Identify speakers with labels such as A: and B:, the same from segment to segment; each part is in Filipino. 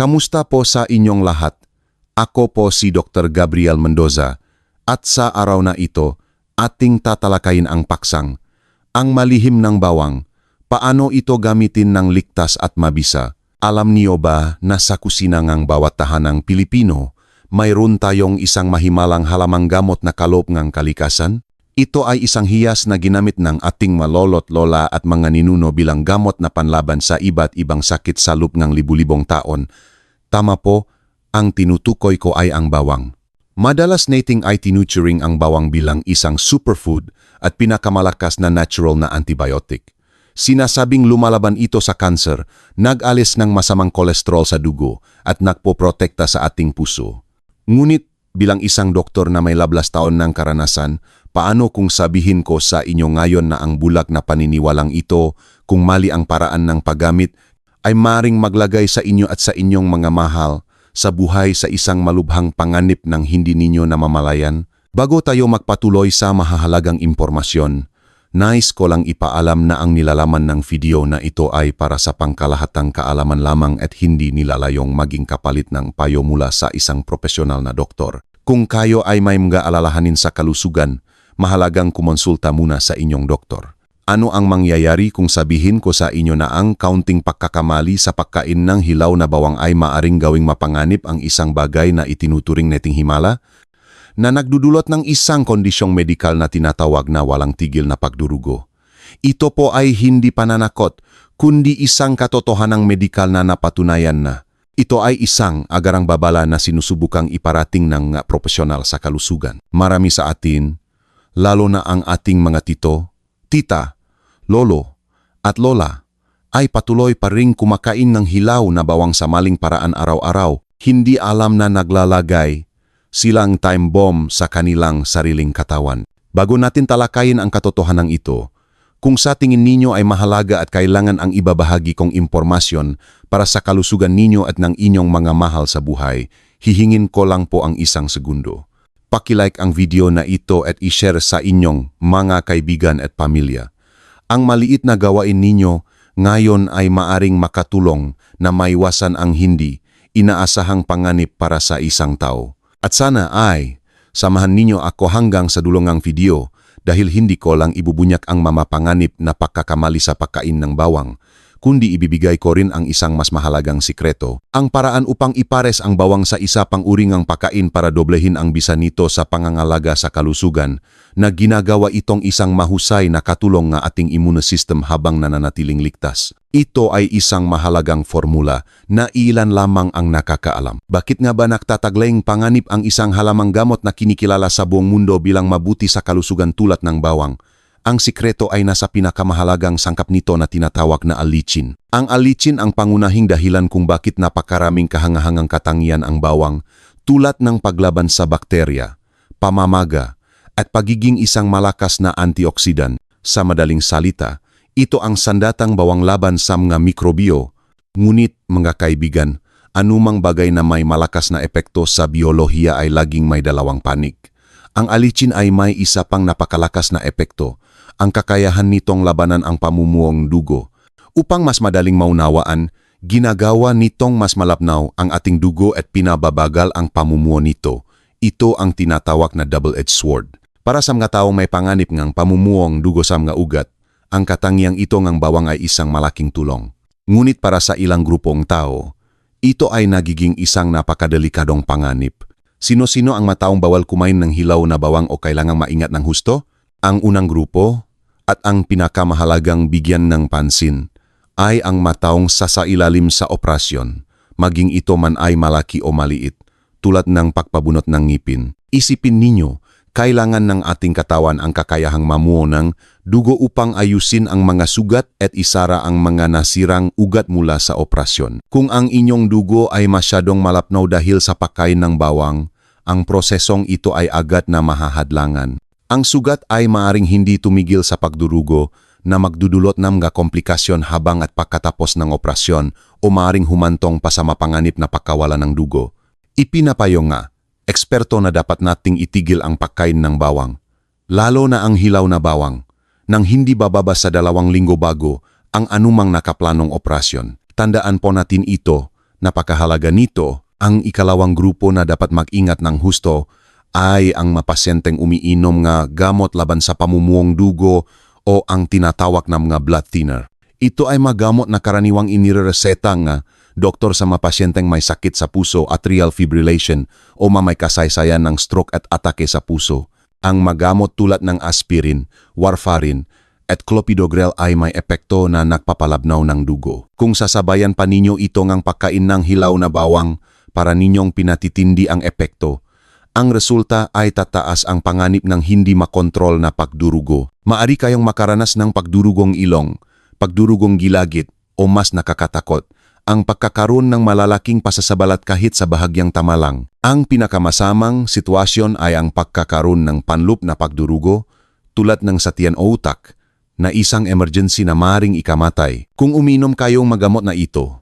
A: Kamusta po sa inyong lahat? Ako po si Dr. Gabriel Mendoza at sa araw na ito, ating tatalakayin ang paksang, ang malihim ng bawang, paano ito gamitin ng ligtas at mabisa. Alam niyo ba na sa kusina ng bawat tahanang Pilipino, mayroon tayong isang mahimalang halamang gamot na kaloob ng kalikasan? Ito ay isang hiyas na ginamit ng ating malolot lola at mga ninuno bilang gamot na panlaban sa iba't ibang sakit sa loob ng libu-libong taon. Tama po, ang tinutukoy ko ay ang bawang. Madalas nating ay tinuturing ang bawang bilang isang superfood at pinakamalakas na natural na antibiotic. Sinasabing lumalaban ito sa kanser, nag-alis ng masamang kolesterol sa dugo at nagpoprotekta sa ating puso. Ngunit bilang isang doktor na may lablas taon ng karanasan, paano kung sabihin ko sa inyo ngayon na ang bulag na paniniwalang ito, kung mali ang paraan ng paggamit, ay maring maglagay sa inyo at sa inyong mga mahal sa buhay sa isang malubhang panganib ng hindi ninyo namamalayan? Bago tayo magpatuloy sa mahahalagang impormasyon, nais ko lang ipaalam na ang nilalaman ng video na ito ay para sa pangkalahatang kaalaman lamang at hindi nilalayong maging kapalit ng payo mula sa isang profesional na doktor. Kung kayo ay may mga alalahanin sa kalusugan, mahalagang kumonsulta muna sa inyong doktor. Ano ang mangyayari kung sabihin ko sa inyo na ang kaunting pagkakamali sa pagkain ng hilaw na bawang ay maaring gawing mapanganib ang isang bagay na itinuturing neting himala? Na nagdudulot ng isang kondisyong medikal na tinatawag na walang tigil na pagdurugo. Ito po ay hindi pananakot, kundi isang katotohanang medikal na napatunayan na. Ito ay isang agarang babala na sinusubukang iparating ng nga profesional sa kalusugan. Marami sa atin, lalo na ang ating mga tito, tita, lolo, at lola, ay patuloy pa ring kumakain ng hilaw na bawang sa maling paraan araw-araw, hindi alam na naglalagay silang time bomb sa kanilang sariling katawan. Bago natin talakayin ang katotohanan ito, kung sa tingin ninyo ay mahalaga at kailangan ang ibabahagi kong impormasyon para sa kalusugan ninyo at ng inyong mga mahal sa buhay, hihingin ko lang po ang isang segundo. Pakilike ang video na ito at ishare sa inyong mga kaibigan at pamilya. Ang maliit na gawain ninyo ngayon ay maaring makatulong na maiwasan ang hindi inaasahang panganib para sa isang tao. At sana ay samahan ninyo ako hanggang sa dulong ng video dahil hindi ko lang ibubunyak ang mamapanganib na pagkakamali sa pagkain ng bawang, kundi ibibigay ko rin ang isang mas mahalagang sikreto, ang paraan upang ipares ang bawang sa isa pang uringang pagkain para doblehin ang bisa nito sa pangangalaga sa kalusugan, na ginagawa itong isang mahusay na katulong ng ating immune system habang nananatiling ligtas. Ito ay isang mahalagang formula na ilan lamang ang nakakaalam. Bakit nga ba nagtataglayng panganib ang isang halamang gamot na kinikilala sa buong mundo bilang mabuti sa kalusugan tulad ng bawang? Ang sikreto ay nasa pinakamahalagang sangkap nito na tinatawag na alicin. Ang alicin ang pangunahing dahilan kung bakit napakaraming kahangahangang katangian ang bawang tulad ng paglaban sa bakterya, pamamaga, at pagiging isang malakas na antioksidan. Sa madaling salita, ito ang sandatang bawang laban sa mga mikrobyo. Ngunit, mga kaibigan, anumang bagay na may malakas na epekto sa biolohiya ay laging may dalawang panig. Ang alicin ay may isa pang napakalakas na epekto, ang kakayahan nitong labanan ang pamumuong dugo. Upang mas madaling maunawaan, ginagawa nitong mas malapnaw ang ating dugo at pinababagal ang pamumuo nito. Ito ang tinatawag na double-edged sword. Para sa mga taong may panganib ng pamumuong dugo sa mga ugat, ang katangiang ito ng bawang ay isang malaking tulong. Ngunit para sa ilang grupong tao, ito ay nagiging isang napakadelikadong panganib. Sino-sino ang mataong bawal kumain ng hilaw na bawang o kailangang maingat ng husto? Ang unang grupo at ang pinakamahalagang bigyan ng pansin ay ang mataong sasailalim sa operasyon, maging ito man ay malaki o maliit, tulad ng pagpabunot ng ngipin. Isipin ninyo, kailangan ng ating katawan ang kakayahang mamuo ng dugo upang ayusin ang mga sugat at isara ang mga nasirang ugat mula sa operasyon. Kung ang inyong dugo ay masyadong malapnaw dahil sa pagkain ng bawang, ang prosesong ito ay agad na mahahadlangan. Ang sugat ay maaring hindi tumigil sa pagdurugo na magdudulot ng mga komplikasyon habang at pagkatapos ng operasyon o maaring humantong pa sa mapanganib na pagkawala ng dugo. Ipinapayo nga, eksperto na dapat nating itigil ang pagkain ng bawang, lalo na ang hilaw na bawang, nang hindi bababa sa dalawang linggo bago ang anumang nakaplanong operasyon. Tandaan po natin ito Napakahalaga nito, ang ikalawang grupo na dapat mag-ingat ng husto ay ang mapasyenteng umiinom nga gamot laban sa pamumuong dugo o ang tinatawag na mga blood thinner. Ito ay magamot na karaniwang inirereseta nga doktor sa mapasyenteng may sakit sa puso, atrial fibrillation o mamay kasaysayan ng stroke at atake sa puso. Ang magamot tulad ng aspirin, warfarin, at clopidogrel ay may epekto na nagpapalabnaw ng dugo. Kung sasabayan pa ninyo ito ngang pagkain ng hilaw na bawang para ninyong pinatitindi ang epekto, ang resulta ay tataas ang panganib ng hindi makontrol na pagdurugo. Maari kayong makaranas ng pagdurugong ilong, pagdurugong gilagit o mas nakakatakot, ang pagkakaroon ng malalaking pasasabalat kahit sa bahagyang tamalang. Ang pinakamasamang sitwasyon ay ang pagkakaroon ng panlup na pagdurugo tulad ng satian o utak na isang emergency na maring ikamatay. Kung uminom kayong magamot na ito,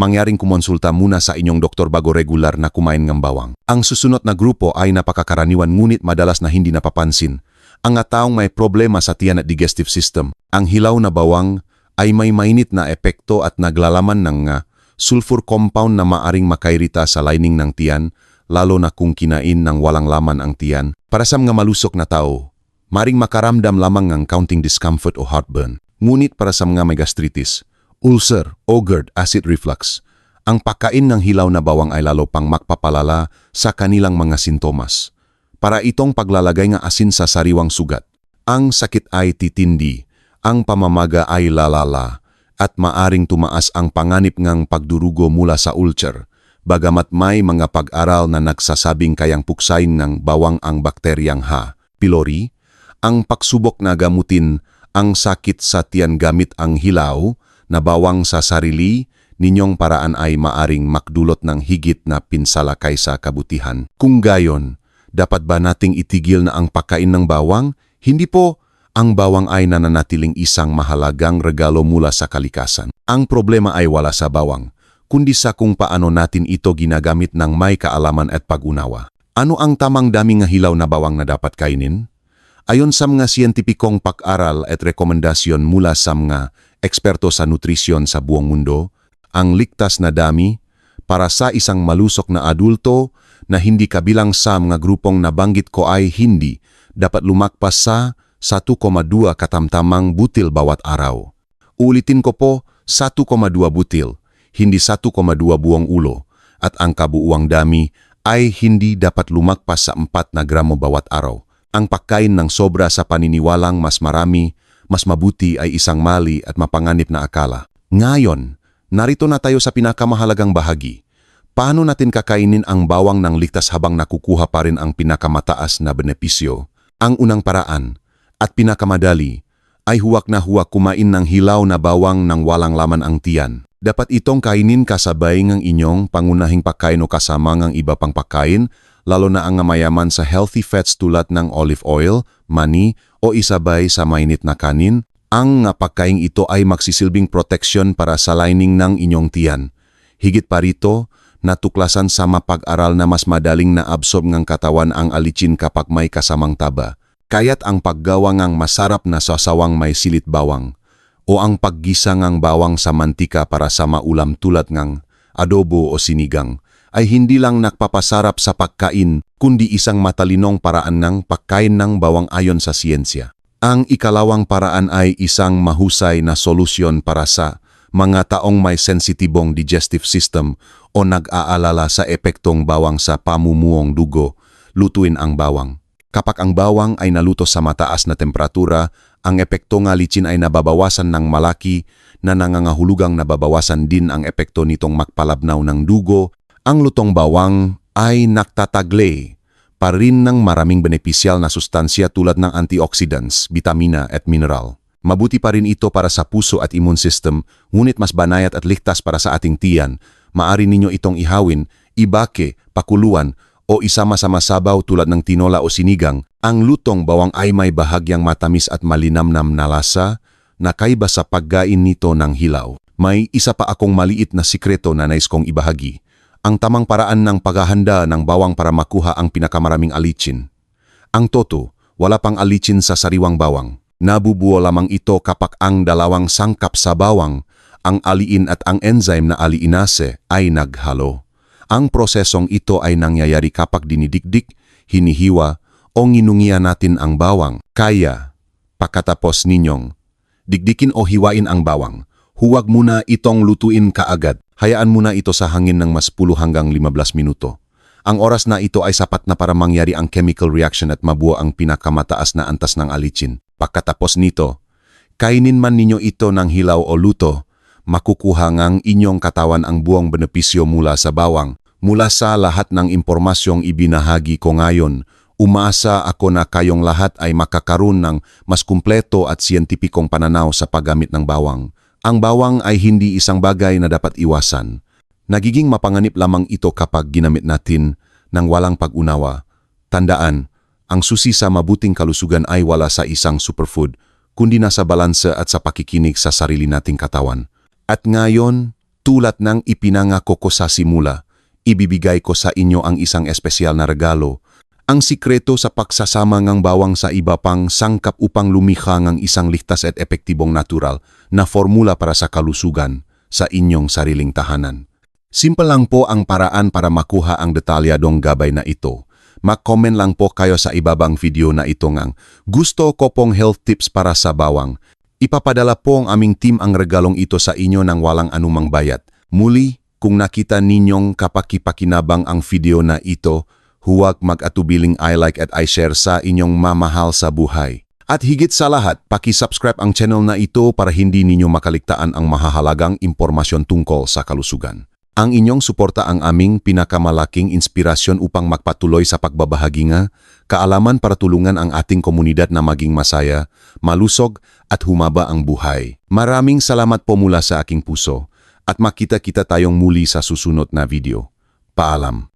A: mangyaring kumonsulta muna sa inyong doktor bago regular na kumain ng bawang. Ang susunod na grupo ay napakakaraniwan ngunit madalas na hindi napapansin. Ang taong may problema sa tiyan at digestive system. Ang hilaw na bawang ay may mainit na epekto at naglalaman ng nga sulfur compound na maaring makairita sa lining ng tiyan, lalo na kung kinain ng walang laman ang tiyan. Para sa mga malusok na tao, maring makaramdam lamang ng counting discomfort o heartburn. Ngunit para sa mga may gastritis, ulcer o GERD acid reflux, ang pagkain ng hilaw na bawang ay lalo pang makpapalala sa kanilang mga sintomas. Para itong paglalagay ng asin sa sariwang sugat. Ang sakit ay titindi, ang pamamaga ay lalala, at maaring tumaas ang panganib ngang pagdurugo mula sa ulcer. Bagamat may mga pag-aral na nagsasabing kayang puksain ng bawang ang bakteryang H. pylori, ang pagsubok na gamutin ang sakit sa tiyan gamit ang hilaw na bawang sa sarili, ninyong paraan ay maaring makdulot ng higit na pinsala kaysa kabutihan. Kung gayon, dapat ba nating itigil na ang pagkain ng bawang? Hindi po, ang bawang ay nananatiling isang mahalagang regalo mula sa kalikasan. Ang problema ay wala sa bawang, kundi sa kung paano natin ito ginagamit ng may kaalaman at pag-unawa. Ano ang tamang dami nga hilaw na bawang na dapat kainin? Ayon sa mga siyentipikong pag-aral at rekomendasyon mula sa mga eksperto sa nutrisyon sa buong mundo, ang ligtas na dami para sa isang malusok na adulto na hindi kabilang sa mga grupong nabanggit ko ay hindi dapat lumakpas sa 1,2 katamtamang butil bawat araw. Ulitin ko po, 1,2 butil, hindi 1,2 buong ulo, at ang kabuuang dami ay hindi dapat lumakpas sa 4 na gramo bawat araw. Ang pagkain ng sobra sa paniniwalang mas marami, mas mabuti ay isang mali at mapanganib na akala. Ngayon, narito na tayo sa pinakamahalagang bahagi. Paano natin kakainin ang bawang ng ligtas habang nakukuha pa rin ang pinakamataas na benepisyo? Ang unang paraan, at pinakamadali, ay huwag na huwag kumain ng hilaw na bawang ng walang laman ang tiyan. Dapat itong kainin kasabay ng inyong pangunahing pagkain o kasama ng iba pang pagkain, lalo na ang mayaman sa healthy fats tulad ng olive oil, mani o isabay sa mainit na kanin. Ang nga pagkain ito ay magsisilbing proteksyon para sa lining ng inyong tiyan. Higit pa rito, natuklasan sa mapag-aral na mas madaling na-absorb ng katawan ang alicin kapag may kasamang taba. Kaya't ang paggawa ng masarap na sasawang may silit bawang o ang paggisa ng bawang sa mantika para sa maulam tulad ng adobo o sinigang ay hindi lang nakpapasarap sa pagkain kundi isang matalinong paraan ng pagkain ng bawang ayon sa siyensya. Ang ikalawang paraan ay isang mahusay na solusyon para sa mga taong may sensitibong digestive system o nag-aalala sa epektong bawang sa pamumuong dugo, lutuin ang bawang. Kapag ang bawang ay naluto sa mataas na temperatura, ang epekto nga licin ay nababawasan ng malaki na nangangahulugang nababawasan din ang epekto nitong makpalabnaw ng dugo. Ang lutong bawang ay naktataglay pa rin ng maraming benepisyal na sustansya tulad ng antioxidants, vitamina at mineral. Mabuti pa rin ito para sa puso at immune system, ngunit mas banayat at ligtas para sa ating tiyan. Maari ninyo itong ihawin, ibake, pakuluan, o isama sa masabaw tulad ng tinola o sinigang, ang lutong bawang ay may bahagyang matamis at malinamnam na lasa na kaiba sa paggain nito ng hilaw. May isa pa akong maliit na sikreto na nais kong ibahagi. Ang tamang paraan ng paghahanda ng bawang para makuha ang pinakamaraming alicin. Ang toto, wala pang alicin sa sariwang bawang. Nabubuo lamang ito kapag ang dalawang sangkap sa bawang ang aliin at ang enzyme na aliinase ay naghalo. Ang prosesong ito ay nangyayari kapag dinidikdik, hinihiwa o nginungian natin ang bawang. Kaya, pakatapos ninyong, dikdikin o hiwain ang bawang. Huwag muna itong lutuin kaagad. Hayaan muna ito sa hangin ng mas 10 hanggang 15 minuto. Ang oras na ito ay sapat na para mangyari ang chemical reaction at mabuo ang pinakamataas na antas ng alicin. Pagkatapos nito, kainin man ninyo ito ng hilaw o luto, makukuha ngang inyong katawan ang buong benepisyo mula sa bawang. Mula sa lahat ng impormasyong ibinahagi ko ngayon, umaasa ako na kayong lahat ay makakaroon ng mas kumpleto at siyentipikong pananaw sa paggamit ng bawang. Ang bawang ay hindi isang bagay na dapat iwasan. Nagiging mapanganib lamang ito kapag ginamit natin ng walang pag-unawa. Tandaan, ang susi sa mabuting kalusugan ay wala sa isang superfood, kundi nasa balanse at sa pakikinig sa sarili nating katawan. At ngayon, tulad ng ipinangako ko sa simula, ibibigay ko sa inyo ang isang espesyal na regalo, ang sikreto sa pagsasama ng bawang sa iba pang sangkap upang lumikha ng isang ligtas at epektibong natural na formula para sa kalusugan sa inyong sariling tahanan. Simple lang po ang paraan para makuha ang detalyadong gabay na ito. Mag-comment lang po kayo sa ibabang video na ito ngang gusto ko pong health tips para sa bawang. Ipapadala po ang aming team ang regalong ito sa inyo ng walang anumang bayad. Muli, kung nakita ninyong kapakipakinabang ang video na ito, huwag mag-atubiling i-like at i-share sa inyong mamahal sa buhay. At higit sa lahat, paki-subscribe ang channel na ito para hindi ninyo makaligtaan ang mahahalagang impormasyon tungkol sa kalusugan. Ang inyong suporta ang aming pinakamalaking inspirasyon upang magpatuloy sa pagbabahagi nga, kaalaman para tulungan ang ating komunidad na maging masaya, malusog at humaba ang buhay. Maraming salamat po mula sa aking puso at makita-kita tayong muli sa susunod na video. Paalam.